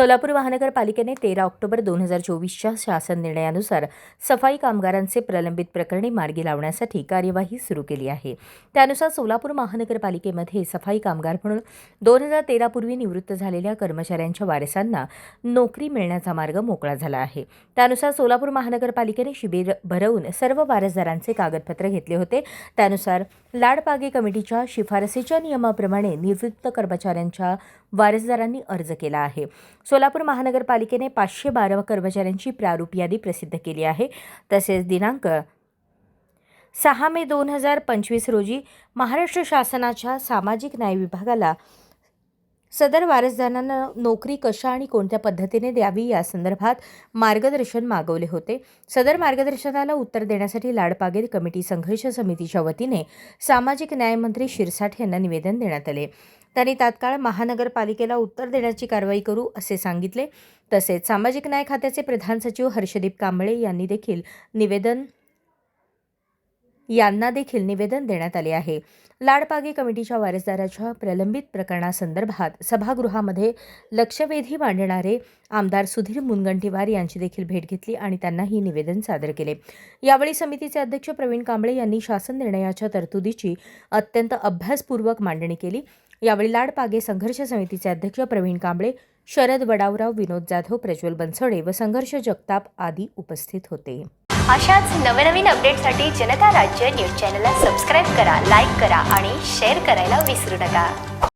सोलापूर महानगरपालिकेने तेरा ऑक्टोबर दोन हजार चोवीसच्या शासन निर्णयानुसार सफाई कामगारांचे प्रलंबित प्रकरणे मार्गी लावण्यासाठी कार्यवाही सुरू केली आहे. त्यानुसार सोलापूर महानगरपालिकेमध्ये सफाई कामगार म्हणून दोन हजार तेरापूर्वी निवृत्त झालेल्या कर्मचाऱ्यांच्या वारसांना नोकरी मिळण्याचा मार्ग मोकळा झाला आहे. त्यानुसार सोलापूर महानगरपालिकेने शिबिर भरवून सर्व वारसदारांचे कागदपत्र घेतले होते. त्यानुसार लाडपागे कमिटीच्या शिफारसीच्या नियमाप्रमाणे निवृत्त कर्मचाऱ्यांच्या वारसदारांनी अर्ज केला आहे. सोलापूर महानगरपालिकेने पाचशे बारा कर्मचाऱ्यांची प्रारूप यादी प्रसिद्ध केली आहे. तसेच दिनांक सहा मे दोन हजार पंचवीस रोजी महाराष्ट्र शासनाच्या सामाजिक न्याय विभागाला सदर वारसदारांना नोकरी कशा आणि कोणत्या पद्धतीने द्यावी या संदर्भात मार्गदर्शन मागवले होते. सदर मार्गदर्शनाला उत्तर देण्यासाठी लाडपागेर कमिटी संघर्ष समितीच्या वतीने सामाजिक न्यायमंत्री शिरसाठ यांना निवेदन देण्यात आले. त्यांनी तात्काळ महानगरपालिकेला उत्तर देण्याची कारवाई करू असे सांगितले. तसेच सामाजिक न्याय खात्याचे प्रधान सचिव हर्षदीप कांबळे यांनी देखील निवेदन यांना देखील निवेदन देण्यात आले आहे. लाडपागे कमिटीच्या वारसदाराच्या प्रलंबित प्रकरणासंदर्भात सभागृहामध्ये लक्षवेधी मांडणारे आमदार सुधीर मुनगंटीवार यांची देखील भेट घेतली आणि त्यांनाही निवेदन सादर केले. यावेळी समितीचे अध्यक्ष प्रवीण कांबळे यांनी शासन निर्णयाच्या तरतुदीची अत्यंत अभ्यासपूर्वक मांडणी केली. यावेळी लाडपागे संघर्ष समितीचे अध्यक्ष प्रवीण कांबळे शरद वडावराव विनोद जाधव प्रज्वल बनसोडे व संघर्ष जगताप आदी उपस्थित होते. अशाच नवनवीन अपडेटसाठी जनता राज्य न्यूज चॅनलला सबस्क्राईब करा लाईक करा आणि शेअर करायला विसरू नका.